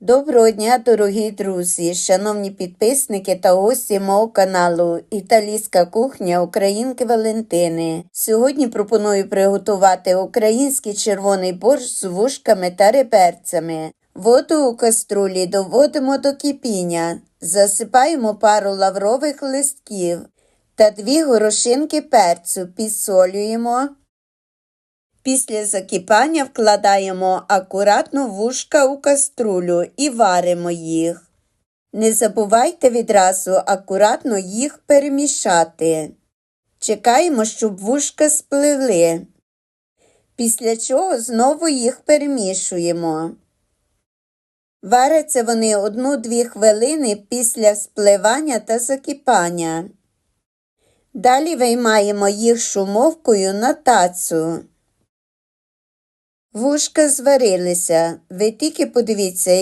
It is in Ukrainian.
Доброго дня, дорогі друзі, шановні підписники та гості мого каналу Італійська кухня Українки Валентини. Сьогодні пропоную приготувати український червоний борщ з вушками та реперцями. Воду у каструлі доводимо до кипіння, засипаємо пару лаврових листків та дві горошинки перцю, підсолюємо. Після закипання вкладаємо акуратно вушка у каструлю і варимо їх. Не забувайте відразу акуратно їх перемішати. Чекаємо, щоб вушка спливли. Після чого знову їх перемішуємо. Варяться вони 1-2 хвилини після спливання та закипання. Далі виймаємо їх шумовкою на тацу. Вушка зварилися. Ви тільки подивіться,